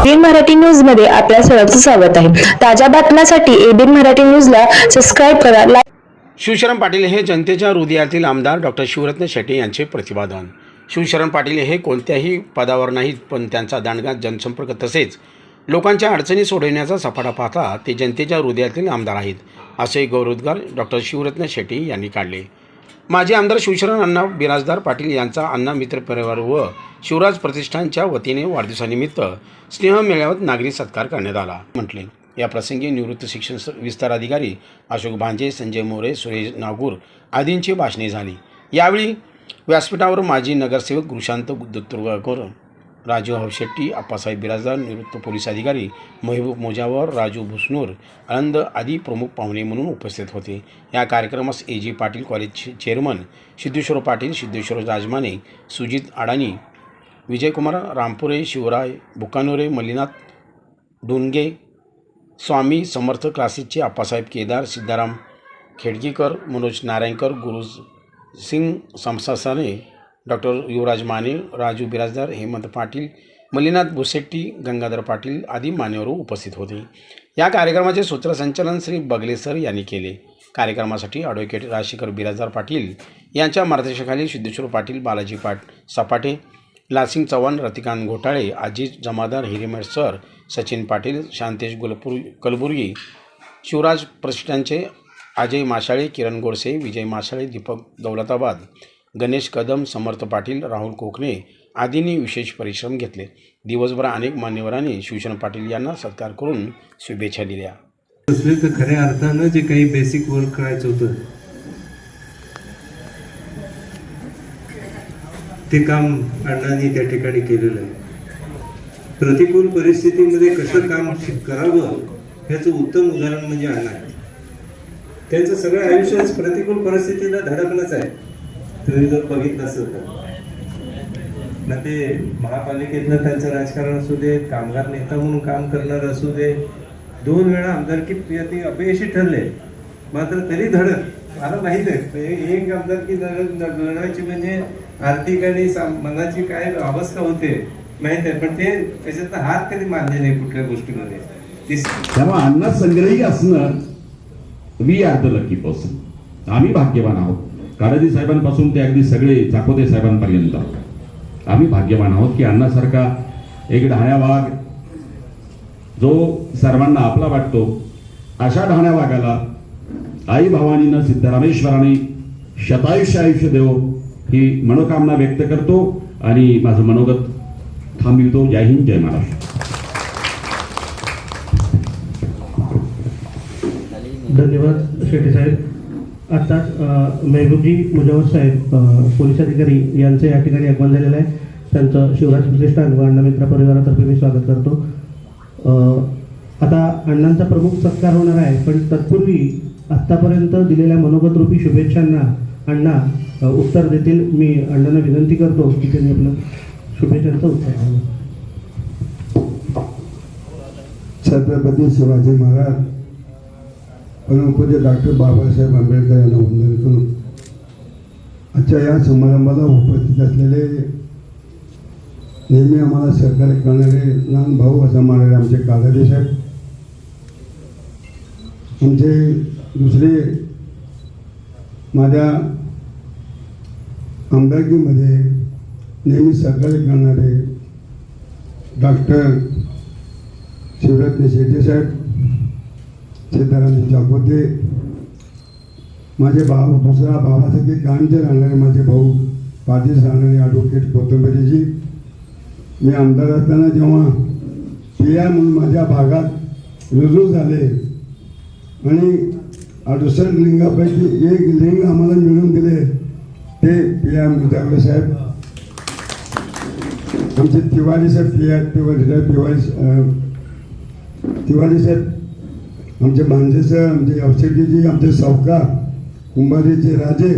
ABN Marathi न्यूजमध्ये आपल्या सर्वांचं स्वागत आहे. ताज्या बातम्यांसाठी एबीएन मराठी न्यूजला सबस्क्राईब करा लाईक शिवशरण पाटील हे जनतेच्या हृदयातील आमदार डॉक्टर शिवरत्न शेट्टी यांचे प्रतिपादन. शिवशरण पाटील हे कोणत्याही पदावर नाहीत पण त्यांचा दांडगा जनसंपर्क तसेच लोकांच्या अडचणी सोडवण्याचा सफाटा पाहता ते जनतेच्या हृदयातील आमदार आहेत असे गौरवोद्गार डॉक्टर शिवरत्न शेट्टी यांनी काढले. माजी आमदार शिवशरण अण्णा बिराजदार पाटील यांचा अण्णा मित्र परिवार व शिवराज प्रतिष्ठानच्या वतीने वाढदिवसानिमित्त स्नेह मेळाव्यात नागरी सत्कार करण्यात आला. म्हटले या प्रसंगी निवृत्त शिक्षण स- विस्तार अधिकारी अशोक भांजे संजय मोरे सुरेश नागूर आदींची भाषणे झाली. यावेळी व्यासपीठावर माजी नगरसेवक गुरुशांत दत्तुर्गाकर राजू हवशेट्टी अप्पासाहेब बिराजदार निवृत्त पोलीस अधिकारी महबूब मोजावर राजू भुसनूर आनंद आदी प्रमुख पाहुणे म्हणून उपस्थित होते. या कार्यक्रमास ए. जी. पाटील कॉलेजचे चेअरमन सिद्धेश्वर पाटील सिद्धेश्वर राजमाने सुजित अडाणी विजयकुमार रामपुरे शिवराय बुकानोरे मल्लीनाथ डोनगे स्वामी समर्थ क्लासेसचे आप्पासाहेब केदार सिद्धाराम खेडगीकर मनोज नारायणकर गुरु सिंग समसासाने डॉक्टर युवराज माने राजू बिराजदार हेमंत पाटील मल्लीनाथ भुसेट्टी गंगाधर पाटील आदी मान्यवर उपस्थित होते. या कार्यक्रमाचे सूत्रसंचालन श्री बगले सर यांनी केले. कार्यक्रमासाठी ॲडव्होकेट राजशेखर बिराजदार पाटील यांच्या मार्गदर्शनाखाली सिद्धेश्वर पाटील बालाजी पाट सपाटे लासिंग चव्हाण रतिकांत घोटाळे आजीज जमादार हिरेमठ सर सचिन पाटील शांतेश गुलपुर कलबुर्गी शिवराज प्रशिष्ठांचे अजय माशाळे किरण गोडसे विजय माशाळे दीपक दौलताबाद गणेश कदम समर्थ पाटील राहुल कोकणे आदींनी विशेष परिश्रम घेतले. दिवसभर अनेक मान्यवरांनी शिवशरण पाटील यांना सत्कार करून शुभेच्छा दिल्या. तर खऱ्या अर्थानं जे काही बेसिक वर्क करायचं होतं ते काम अण्णांनी त्या ठिकाणी केलेलं आहे. प्रतिकूल परिस्थितीमध्ये कसं काम करावं ह्याचं उत्तम उदाहरण म्हणजे अण्णा आहे त्यांचं सगळं आयुष्यच प्रतिकूल परिस्थितीला धडकणंच आहे. तुम्ही जर बघितलं असेल तर. ना ते महापालिकेतलं त्यांचं राजकारण असू दे कामगार नेता म्हणून काम करणार असू दे. दोन वेळा आमदारकी ते अपयशी ठरले. मात्र तरी धडक. मला माहीत आहे. एक आमदारकी की लढवायची म्हणजे आर्थिक आणि मनाची काय अवस्था होते माहीत आहे. पण ते त्याच्यात हात कधी मानले नाही कुठल्या गोष्टीमध्ये. तेव्हा अन्न संग्रही असणं we are the lucky person आम्ही भाग्यवान आहोत. काळाजी साहेबांपासून ते अगदी सगळे चाकोते साहेबांपर्यंत. आम्ही भाग्यवान आहोत की अण्णासारखा एक ढाण्या वाघ जो सर्वांना आपला वाटतो अशा ढाण्या वाघाला आई भवानीनं सिद्धरामेश्वराने शतायुष्य आयुष्य देव ही मनोकामना व्यक्त करतो आणि माझं मनोगत थांबवितो. जय हिंद जय महाराष्ट्र. धन्यवाद शेट्टी साहेब. आत्ताच मेहबूबजी मुजावर साहेब पोलीस अधिकारी यांचं या ठिकाणी आगमन झालेलं आहे. त्यांचं शिवराज प्रतिष्ठान व अण्णामित्र परिवारातर्फे मी स्वागत करतो. आता अण्णांचा प्रमुख सत्कार होणार आहे पण तत्पूर्वी आत्तापर्यंत दिलेल्या मनोगतरूपी शुभेच्छांना अण्णा उत्तर देतील. मी अण्णांना विनंती करतो की त्यांनी आपलं शुभेच्छांचं उत्तर द्यावं. छत्रपती शिवाजी महाराज परमपूज्य डॉक्टर बाबासाहेब आंबेडकर यांना वंदन करून आजच्या या समारंभाला उपस्थित असलेले नेहमी आम्हाला सहकार्य करणारे लहान भाऊ असं मानणारे आमचे कालादे आमचे दुसरे माझ्या आमदारकीमध्ये नेहमी सहकार्य करणारे डॉक्टर शिवरत्न शेट्टी साहेब सिद्धाराम जागोते माझे भाऊ दुसरा भावासाठी कामचे राहणारे माझे भाऊ पाटील राहणारे ॲडव्होकेट कोथंबरीजी. मी आमदार असताना जेव्हा पी आय म्हणून माझ्या भागात रुजू झाले आणि अडुसष्ट लिंगापैकी एक लिंग आम्हाला मिळून दिले ते पी आय मुजावरे साहेब. आमचे तिवारी साहेब पी आय तिवारी साहेब तिवारी तिवारी साहेब आमचे मांजे सर आमचे औषधीजी आमचे सावकार कुंभारीचे राजे